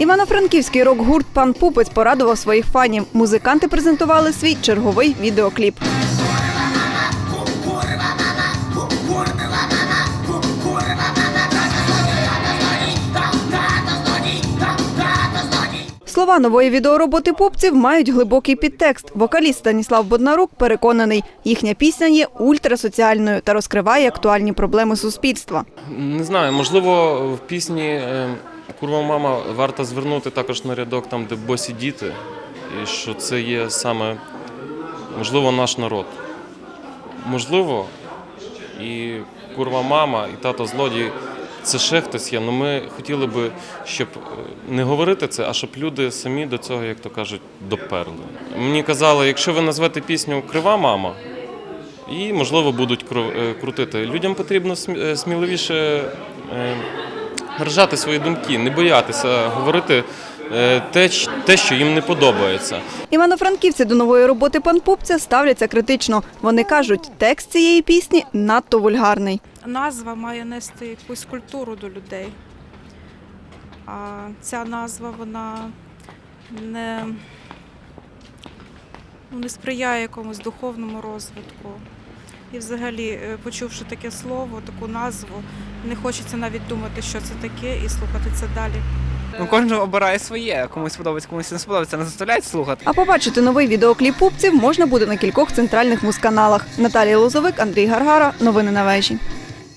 Івано-Франківський рок-гурт Пан Пупець порадував своїх фанів. Музиканти презентували свій черговий відеокліп. Слова нової відеороботи попців мають глибокий підтекст. Вокаліст Станіслав Боднарук переконаний, їхня пісня є ультрасоціальною та розкриває актуальні проблеми суспільства. Не знаю, можливо, в пісні е, Курва мама варто звернути також на рядок там, де босі діти, і що це є саме, можливо, наш народ. Можливо, і курва мама, і тато злодій це ще хтось є. але ми хотіли би, щоб е, не говорити це, а щоб люди самі до цього, як то кажуть, доперли. Мені казали, якщо ви назвете пісню Крива мама, і, можливо, будуть е, крутити. Людям потрібно е, сміливіше держати свої думки, не боятися говорити те, те, що їм не подобається. Івано-франківці до нової роботи пан Пупця ставляться критично. Вони кажуть, текст цієї пісні надто вульгарний. назва має нести якусь культуру до людей. А ця назва вона не, ну, не сприяє якомусь духовному розвитку. І взагалі, е, почувши таке слово, таку назву, не хочеться навіть думати, що це таке, і слухати це далі. Ну, кожен обирає своє, комусь подобається, комусь не сподобається, не заставляють слухати. А побачити новий відеокліп пупців можна буде на кількох центральних музканалах. Наталія Лозовик, Андрій Гаргара. Новини на вежі.